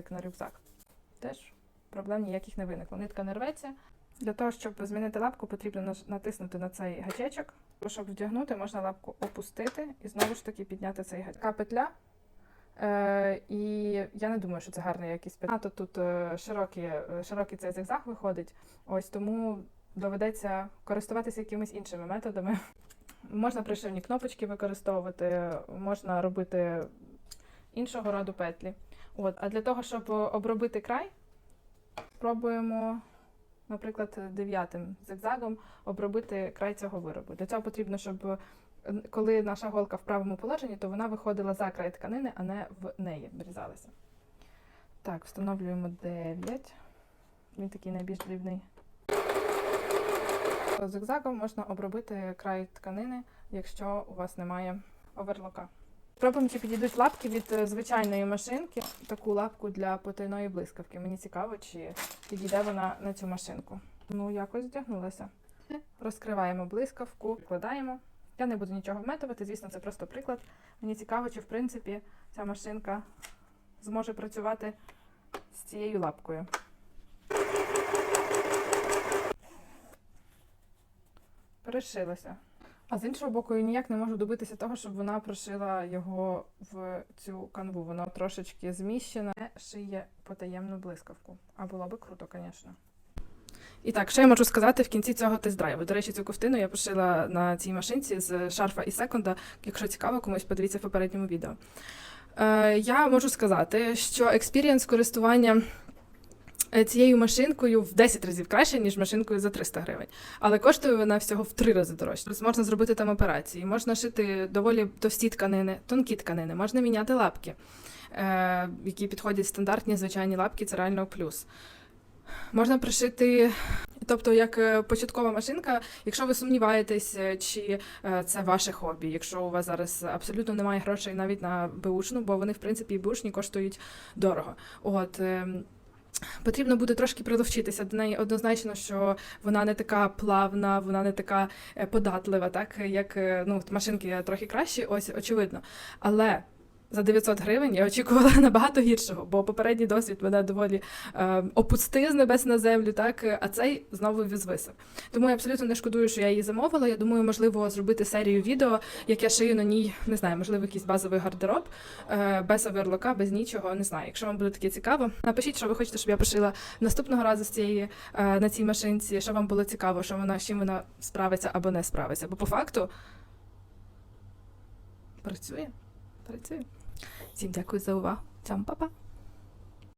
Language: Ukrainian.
як на рюкзак. Теж проблем ніяких не виникло. Нитка не рветься. Для того, щоб змінити лапку, потрібно натиснути на цей гачечок. Щоб вдягнути, можна лапку опустити і знову ж таки підняти цей гачок. Така петля. Е, і я не думаю, що це гарна якість петля. Тут, тут е, широкий, е, широкий цей зигзаг виходить. Ось тому доведеться користуватися якимись іншими методами. Можна пришивні кнопочки використовувати, можна робити іншого роду петлі. От. А для того, щоб обробити край, спробуємо, наприклад, дев'ятим зигзагом обробити край цього виробу. Для цього потрібно, щоб е, коли наша голка в правому положенні, то вона виходила за край тканини, а не в неї врізалася. Так, встановлюємо 9. Він такий найбільш дрібний. Зигзагом можна обробити край тканини, якщо у вас немає оверлока. Спробуємо, чи підійдуть лапки від е, звичайної машинки. Таку лапку для потайної блискавки. Мені цікаво, чи підійде вона на цю машинку. Ну, якось вдягнулася. Розкриваємо блискавку, вкладаємо. Я не буду нічого вметувати, звісно, це просто приклад. Мені цікаво, чи в принципі ця машинка зможе працювати з цією лапкою. Перешилася. А з іншого боку, я ніяк не можу добитися того, щоб вона прошила його в цю канву. Воно трошечки зміщене, шиє потаємну блискавку. А було би круто, звісно. І так, що я можу сказати в кінці цього тест-драйву? До речі, цю ковтину я пошила на цій машинці з шарфа і секунда. Якщо цікаво, комусь подивіться в попередньому відео. Е, я можу сказати, що експірієнс користування цією машинкою в 10 разів краще, ніж машинкою за 300 гривень. Але коштує вона всього в 3 рази дорожче. Тобто можна зробити там операції, можна шити доволі товсті тканини, тонкі тканини, можна міняти лапки, е, які підходять стандартні звичайні лапки, це реально плюс. Можна пришити, тобто, як е, початкова машинка, якщо ви сумніваєтесь, е, чи е, це ваше хобі, якщо у вас зараз абсолютно немає грошей навіть на беушну, бо вони, в принципі, і беушні коштують дорого. От. Потрібно буде трошки приловчитися до неї. Однозначно, що вона не така плавна, вона не така е, податлива, так як е, ну, машинки трохи кращі, ось очевидно. Але за 900 гривень я очікувала набагато гіршого, бо попередній досвід мене доволі е, опустив з небес на землю, так а цей знову візвисив. Тому я абсолютно не шкодую, що я її замовила. Я думаю, можливо, зробити серію відео, як я шию на ній, не знаю, можливо, якийсь базовий гардероб, е, без оверлока, без нічого. Не знаю. Якщо вам буде таке цікаво, напишіть, що ви хочете, щоб я пошила наступного разу з цієї е, на цій машинці, що вам було цікаво, що вона з чим вона справиться або не справиться. Бо по факту працює. Працює. Всім дякую за увагу. Цям, па-па!